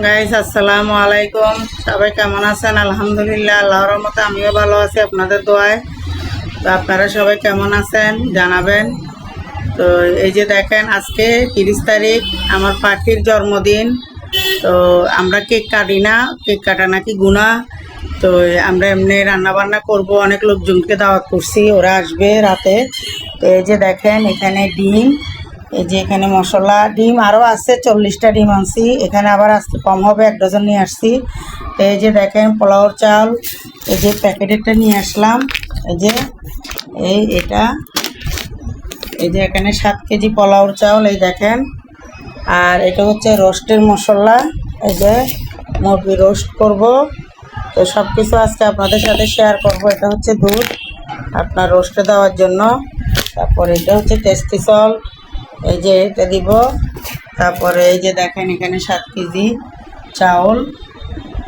Guys আসসালামু আলাইকুম সবাই কেমন আছেন? আলহামদুলিল্লাহ, আল্লাহর রহমতে আমিও ভালো আছি, আপনাদের দোয়ায়। তো আপনারা সবাই কেমন আছেন? জানাবেন। তো এই যে দেখেন, আজকে তিরিশ তারিখ, আমার পাখির জন্মদিন। তো আমরা কেক কাটি না, কেক কাটা নাকি গুণা। তো আমরা এমনি রান্না বান্না করব, অনেক লোকজনকে দাওয়াত করছি, ওরা আসবে রাতে। তো এই যে দেখেন, এখানে ডিম এই যে এখানে মশলা ডিম আরও আছে, চল্লিশটা ডিম আনছি। এখানে আবার আজকে কম হবে, এক ডজন নিয়ে আসছি। এই যে দেখেন, পোলাওর চাল, এই যে প্যাকেটেরটা নিয়ে আসলাম। এই যে, এই এটা। এই যে এখানে সাত কেজি পোলাওর চাউল এই দেখেন। আর এটা হচ্ছে রোস্টের মশলা। এই যে, মুরগি রোস্ট করব। তো সব কিছু আজকে আপনাদের সাথে শেয়ার করব। এটা হচ্ছে দুধ আপনার রোস্টে দেওয়ার জন্য। তারপর এটা হচ্ছে টেস্টি সল্ট। এই যে এটা দিব। তারপরে এই যে দেখেন এখানে সাত কেজি চাউল।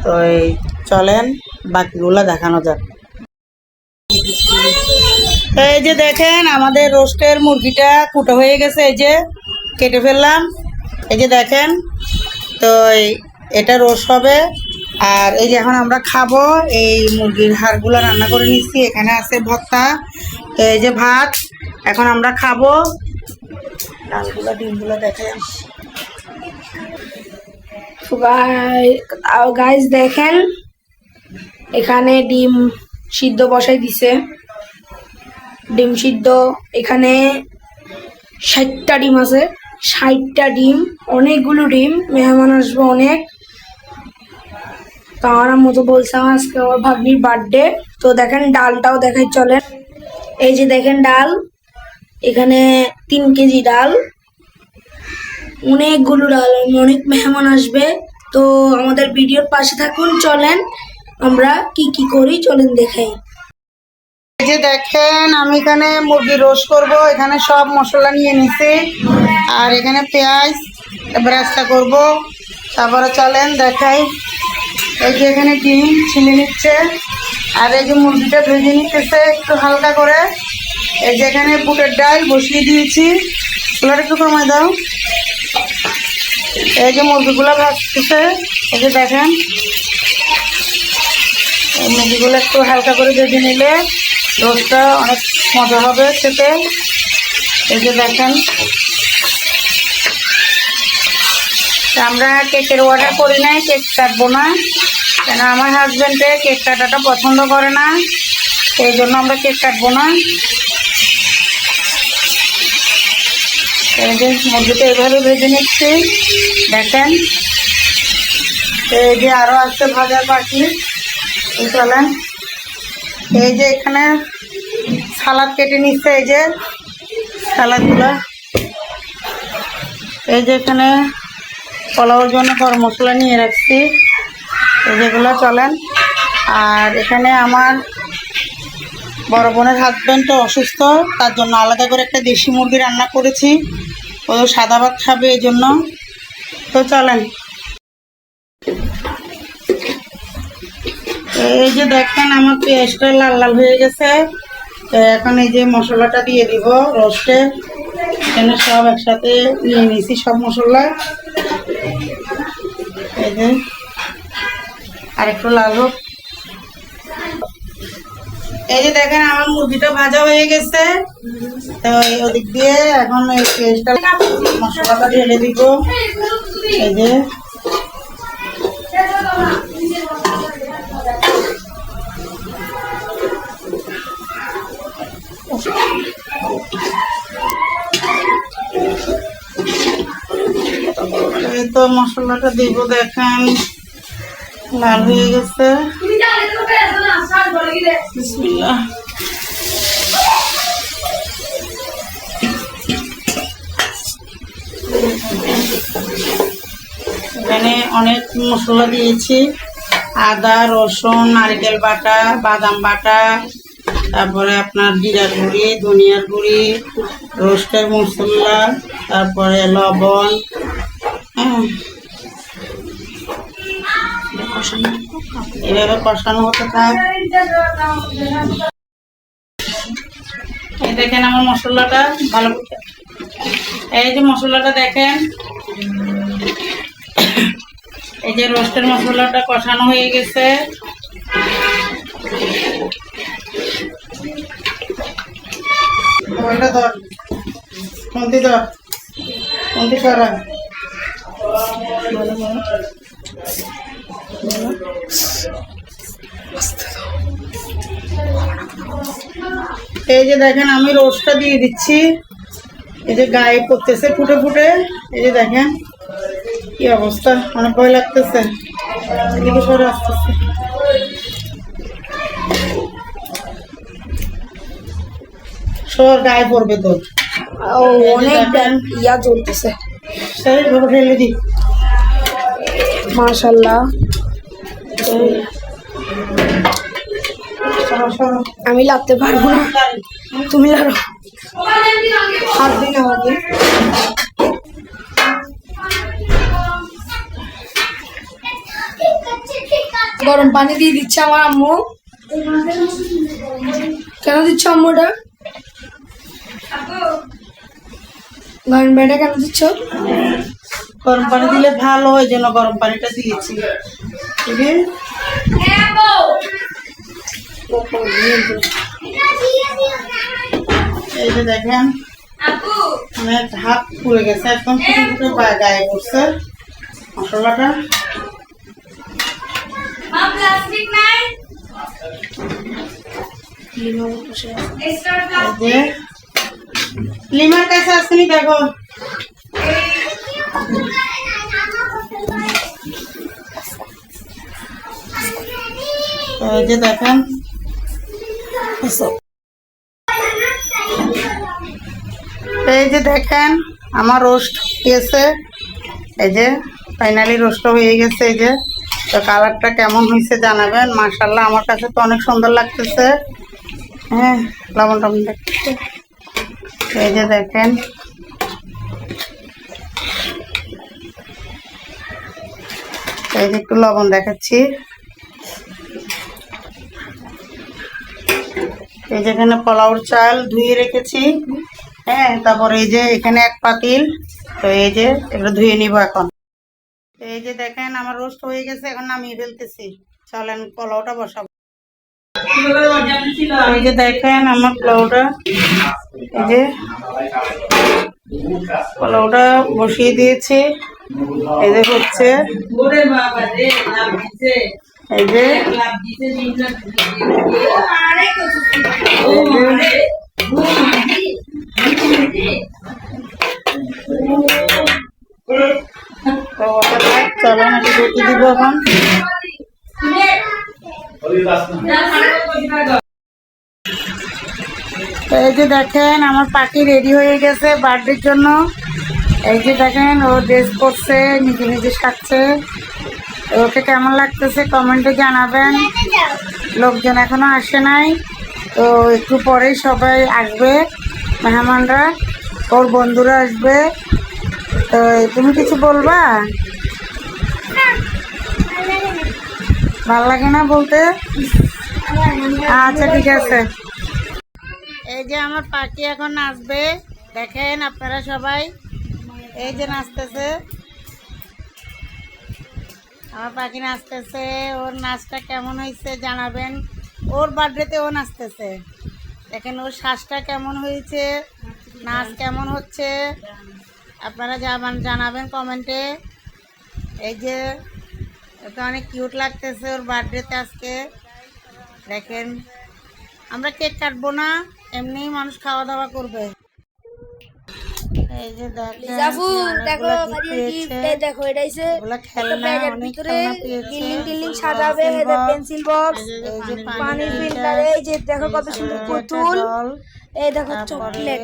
তো এই চলেন, বাকিগুলো দেখানো যাক। এই যে দেখেন, আমাদের রোস্টের মুরগিটা কুটো হয়ে গেছে, এই যে কেটে ফেললাম। এই যে দেখেন, তো এটা রোস্ট হবে। আর এই যে এখন আমরা খাব, এই মুরগির হাড়গুলো রান্না করে নিচ্ছি। এখানে আছে ভর্তা, তো এই যে ভাত, এখন আমরা খাব। ডালগুলো, ডিমগুলো দেখেন। গাইজ দেখেন, এখানে ডিম সিদ্ধ বসাই দিছে। ডিম সিদ্ধ, এখানে ষাটটা ডিম আছে। ষাটটা ডিম, অনেকগুলো ডিম, মেহমান আসবে অনেক। তো আমার মতো বলছে আজকে আমার ভাগ্নির বার্থডে তো দেখেন, ডালটাও দেখাই চলেন। এই যে দেখেন ডাল এখানে তিন কেজি ডাল, অনেকগুলো ডাল অনেক মেহমান আসবে। তো আমাদের ভিডিওর পাশে থাকুন, চলেন আমরা কি কি করি, চলেন দেখাই। যে দেখেন, আমি এখানে মুরগি রোস্ট করব, এখানে সব মশলা নিয়ে নিছি। আর এখানে পেঁয়াজ ব্রাস্তা করব। তারপরে চলেন দেখাই। এই যে এখানে ডিম ছিলে নিচ্ছে, আর এই যে মুরগিটা ভেজে নিতেছে, একটু হালকা করে। এই যে এখানে বুটের ডাল বসিয়ে দিয়েছি। চুলার একটু কমায় দাও। এই যে মুরগিগুলো ভাজতেছে, এই যে দেখেন। এই মুরগিগুলো একটু হালকা করে ভেজে নিলে রোস্টটা অনেক মজা হবে খেতে। এই যে দেখেন। আমরা কেকের অর্ডার করি নাই, কেক কাটবো না। কেন আমার হাজব্যান্ডে কেক কাটাটা পছন্দ করে না, সেই জন্য আমরা কেক কাটবো না। যে মুরগিটা এইভাবে ভেজে নিচ্ছি, দেখেন। এই যে আরও আছে ভাজার বাকি এই চলেন এই যে এখানে সালাদ কেটে নিচ্ছে, এই যে সালাদগুলো। এই যে এখানে পোলাওর জন্য গরম মশলা নিয়ে রাখছি। এই যেগুলো চলেন। আর এখানে আমার বড় বোনের হাজব্যান্ড তো অসুস্থ, তার জন্য আলাদা করে একটা দেশি মুরগি রান্না করেছি। ও সাদা ভাত খাবে এই জন্য। তো চলেন। এই যে দেখেন আমার পেঁয়াজটা লাল লাল হয়ে গেছে। তো এখন এই যে মশলাটা দিয়ে দিব রোস্টে। এখানে সব একসাথে নিয়ে নিয়েছি সব মশলা। এই যে আর একটু লাল হোক। এই যে দেখেন আমার মুরগিটা ভাজা হয়ে গেছে। তো ওদিক দিয়ে এখন মশলাটা ঢেলে দিব। এই যে। তো মশলাটা দিব, দেখেন। লাল হয়ে গেছে। এখানে অনেক মশলা দিয়েছি। আদা, রসুন, নারকেল বাটা, বাদাম বাটা, তারপরে আপনার জিরার গুঁড়ি, ধনিয়ার গুঁড়ি, রোস্টের মশলা, তারপরে লবণ। হ্যাঁ। এভাবে কষানো হতে থাক। এই দেখেন আমার মশলাটা ভালো এই যে মশলাটা দেখেন। এই যে রোস্টের মশলাটা কষানো হয়ে গেছে। ওইটা ধর। কোনটি ধর। কোনটি সরা এই যে দেখেন আমি রোস্টটা দিয়ে দিচ্ছি। এই যে গায়ে পড়তেছে ফুটে ফুটে। এই যে দেখেন কি অবস্থা অনেক ভয় লাগতেছে। এদিকে সরে আসতেছে। সর গায়ে পড়বে তোর অনেক ইয়া চলতেছে সেই ফেলে দি মাশাল্লাহ। আমি লাগতে পারব না। তুমি লাড়ো। হাত দিন আমাকে। গরম পানি দিয়ে দিচ্ছে আমার আম্মু। কেন দিচ্ছ আম্মু ওটা? গরম পানিটা কেন দিচ্ছ? গরম পানি দিলে ভালো ওই জন্য গরম পানিটা দিয়েছি। বুঝলি? এই যে দেখেন অনেক হাত পুড়ে গেছে একদম ফুটে ফুটে পা- গায়ে পড়ছে। মশলাটা এই যে লিমার কাছে আসেনি দেখো। তো এই যে দেখেন এই যে দেখেন, আমার রোস্ট গেছে এই যে ফাইনালি রোস্ট হয়ে গেছে, এই যে। তো কালারটা কেমন হয়েছে জানাবেন। মাশাল্লাহ আমার কাছে তো অনেক সুন্দর লাগতেছে। হ্যাঁ লবণ টবণ দেখতেছে এই যে দেখেন। এই যে একটু লবণ দেখাচ্ছি। এই যে এখানে পোলাওর চাল ধুয়ে রেখেছি। হ্যাঁ তারপর এই যে এখানে এক পাতিল। তো এই যে এগুলো ধুয়ে নিব এখন। এই যে দেখেন আমার রোস্ট হয়ে গেছে, এখন নামিয়ে ফেলতেছি। চলেন, পোলাওটা বসাবো। এই যে দেখেন আমার পোলাওটা। এই যে পোলাওটা বসিয়ে দিয়েছি। এই যে হচ্ছে। এই যে দিব এখন? দেখেন, আমার পাখি রেডি হয়ে গেছে বার্থডের জন্য। এই যে দেখেন, ও ড্রেস করছে নিজে নিজে তো ওকে কেমন লাগতেছে? কমেন্টে জানাবেন। লোকজন এখনও আসে নাই। তো একটু পরেই সবাই আসবে, মেহমানরা। ওর বন্ধুরা আসবে। তো তুমি কিছু বলবা? ভালো লাগে না বলতে? আচ্ছা ঠিক আছে। এই যে আমার পাখি এখন নাচবে দেখেন আপনারা সবাই। এই যে নাচতেছে। আমার পাখি নাচতেছে, ওর নাচটা কেমন হয়েছে জানাবেন। ওর বার্থডেতে ও নাচতেছে। দেখেন, ওর শ্বাসটা কেমন হয়েছে, নাচ কেমন হচ্ছে? আপনারা জানাবেন কমেন্টে। এই যে ওকে অনেক কিউট লাগতেছে ওর বার্থডেতে আজকে। দেখেন, আমরা কেক কাটবো না, এমনিই মানুষ খাওয়া দাওয়া করবে। এই যে দেখেন দেখো অনেকগুলো gift কারির গিফট পেয়েছে। দেখো এটা হইছে খেলনা অনেক ভিতরে খেলনা পেয়েছে। বিল্ডিং টিল্ডিং সাজাবে এটা পেন্সিল বক্স এই যে পানির ফিল্টার, এই যে দেখো কত সুন্দর পুতুল। এই দেখো চকলেট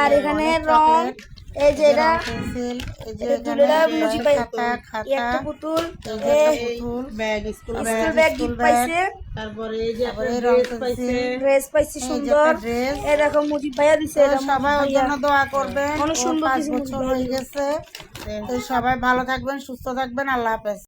আর এখানে রং এই যে এটা পেন্সিল এই যে এখানে তুলেরা মুজি পাই খাতা খাতা। পুতুল এই যে এই একটা পুতুল। Bag school school bag gift পাইছে। তারপরে এই যে তারপরে রং পাইছে। ড্রেস পাইছে সুন্দর। এই দেখো মুজি ভাইয়া দিছে সবাই ওর জন্য দোয়া করবেন। অনেক সুন্দর কিছু বছর হয়ে গেছে। সবাই ভালো থাকবেন সুস্থ থাকবেন। আল্লাহ হাফেজ।